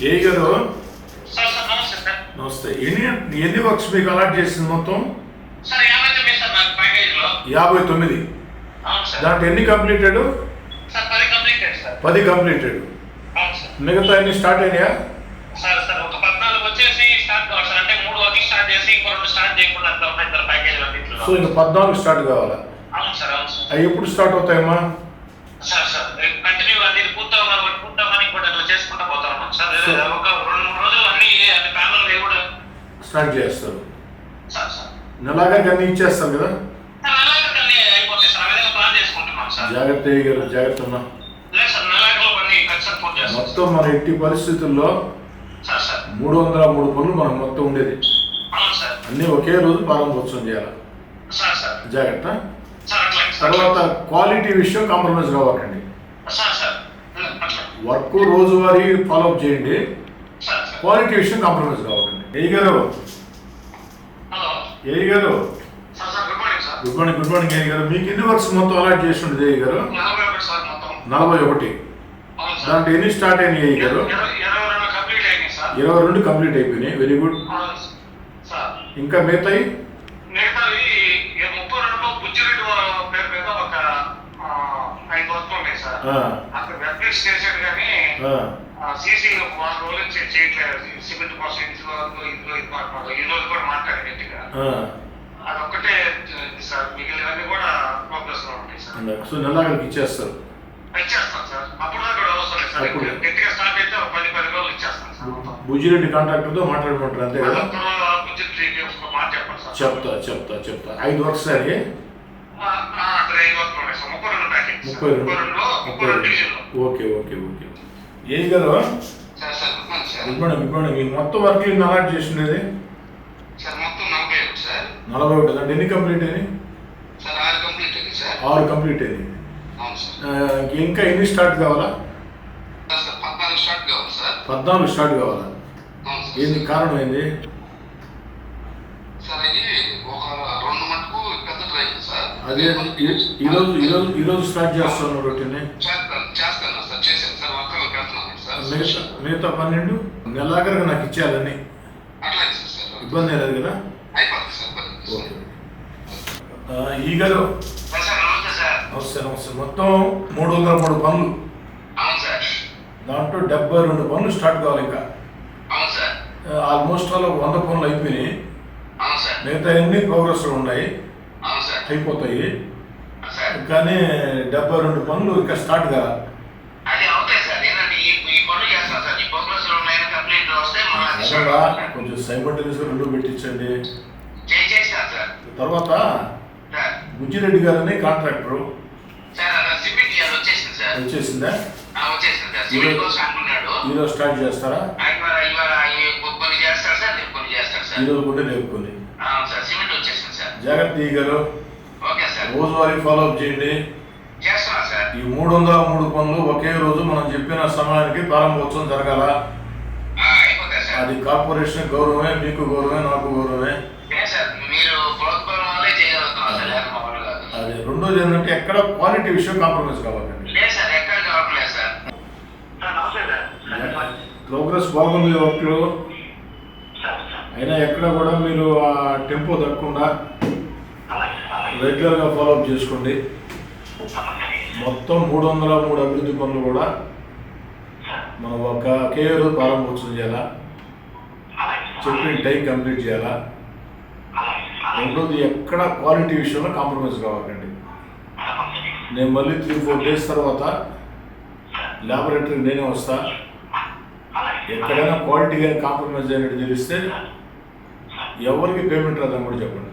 ఏ గారు? నమస్తే ఎన్ని ఎన్ని వర్క్స్ మీకు అలాట్ చేసింది మొత్తం? యాభై తొమ్మిది దాంట్లో ఎన్ని కంప్లీటెడ్? సార్ పది కంప్లీటెడ్ మిగతా అన్ని స్టార్ట్ అయినాయా? సో ఇంకా పద్నాలుగు స్టార్ట్ కావాలా? అవి ఎప్పుడు స్టార్ట్ అవుతాయమ్మా? స్టార్ట్ చేస్తారు. నెలాగా అన్ని ఇచ్చేస్తాం కదా? జాగ్రత్త గారు జాగ్రత్త మొత్తం మన ఎట్టి పరిస్థితుల్లో మూడు వందల మూడు పనులు మనకు మొత్తం ఉండేది. అన్నీ ఒకే రోజు ప్రారంభోత్సవం చేయాలి. జాగ్రత్త. తర్వాత క్వాలిటీ విషయం కాంప్రమైజ్ అట్లా. వర్క్ రోజువారీ ఫాలోఅప్ చేయండి. క్వాలిటీ విషయం కాంప్రమైజ్ కావకండి ఏ గారు ఏ గారు గుడ్ మార్నింగ్ గుడ్ మార్నింగ్ ఏ గారు మీకు ఎన్ని వర్క్స్ మొత్తం అలాట్ చేసి ఉండేది ఏ గారు నలభై ఒకటి. దాంట్లో ఎన్ని స్టార్ట్ అయినాయి ఏ గారు ఇరవై రెండు కంప్లీట్ అయిపోయినాయి. Very good. ఇంకా మిగతాయి? అక్కడ కానీ ఆ, సీసీ వాళ్ళ రోజుల నుంచి చేయట్లేదు. సిమెంట్ కోసం ఇంట్లో ఇంట్లో ఇది మాట్లాడు ఈ రోజు కూడా మాట్లాడారు గట్టిగా. అదొక్కటే సార్ మిగిలినవన్నీ కూడా ప్రోగ్రెస్లో ఉంటాయి సార్. సో నెలాఖరికి ఇచ్చేస్తారు. ఇచ్చేస్తాం సార్. అప్పుడు దాకా కూడా అవసరం లేదు సార్. గట్టిగా స్టార్ట్ అయితే ఒక పది పది రోజులు ఇచ్చేస్తాం సార్. బుజ్జిరెడ్డి కాంట్రాక్టర్తో మాట్లాడుకుంటారు అంతే కదా? మాట చెప్పండి సార్. చెప్తా చెప్తా చెప్తా. ఐదు వర్క్స్ అక్కడ సార్. ముప్పై రెండు ఓకే ఓకే ఓకే. ఏ గారు sir sir good morning sir. Good morning మీకు మొత్తం వర్క్ అలాట్ చేసి ఉండేది సార్ మొత్తం నలభై ఒకటి అంటే ఎన్ని కంప్లీట్ అయినాయి? సార్ ఆరు కంప్లీట్ అయింది ఇంకా ఎన్ని స్టార్ట్ కావాలా? పద్నాలుగు స్టార్ట్ కావాలి ఏంది కారణం ఏంది సార్ ఇది ఒక రెండు మటుకు పెద్ద డ్రైవ్ సార్. అదే ఈ- ఈరోజు ఈరోజు ఈరోజు స్టార్ట్ చేస్తాను రొటీన్ని మిగతా మిగతా పన్నెండు నెలాఖరుగా నాకు ఇచ్చేయాలని. ఇబ్బంది లేదు కదా? ఓకే. ఈ గారు నమస్తే నమస్తే మొత్తం మూడు వందల మూడు పనులు. దాంట్లో డెబ్బై రెండు పనులు స్టార్ట్ కావాలి ఇంకా. ఆల్మోస్ట్ ఆల్ వంద పనులు అయిపోయినాయి. మిగతా అన్ని ప్రోగ్రెస్లో ఉన్నాయి. అయిపోతాయి. కానీ డెబ్బై రెండు పనులు ఇంకా స్టార్ట్ కావాలి అలా కొంచెం సైమల్టేనియస్గా రెండు పెట్టించండి. తర్వాత బుజ్జిరెడ్డి గారని కాంట్రాక్టర్. వచ్చేసింది ఈరోజు స్టార్ట్ చేస్తారా? ఈరోజు కూడా సార్ జాగ్రత్త గారు. రోజువారీ ఫాలోఅప్ చేయండి. చేస్తున్నా సార్. ఈ మూడు వందల మూడు పనులు ఒకే రోజు మనం చెప్పిన సమయానికి ప్రారంభోత్సవం జరగాల? అది కార్పొరేషన్ గౌరవమే మీకు గౌరవమే నాకు గౌరవమే. అది రెండోది ఏంటంటే ఎక్కడ క్వాలిటీ విషయం కాంప్రమైజ్ కావాలండి లేదు సార్ ఎక్కడ కావట్లేదు సార్? సార్ నమస్తే సార్. ప్రోగ్రెస్ బాగుంది వర్క్లో అయినా ఎక్కడ కూడా మీరు ఆ టెంపో తగ్గకుండా రెగ్యులర్గా ఫాలోఅప్ చేసుకోండి. మొత్తం మూడు వందల మూడు అభివృద్ధి పనులు కూడా మనం ఒక ఒకే రోజు ప్రారంభోత్సవం చేయాలా? చెప్పిన టైం కంప్లీట్ చేయాలా? రెండోది ఎక్కడ క్వాలిటీ విషయంలో కాంప్రమైజ్ కావాలండి. నేను మళ్ళీ త్రీ ఫోర్ డేస్ తర్వాత ల్యాబొరేటరీ నేనే వస్తా. ఎక్కడైనా క్వాలిటీ కానీ కాంప్రమైజ్ అయినట్టు తెలిస్తే ఎవరికి పేమెంట్ రాదని కూడా చెప్పండి.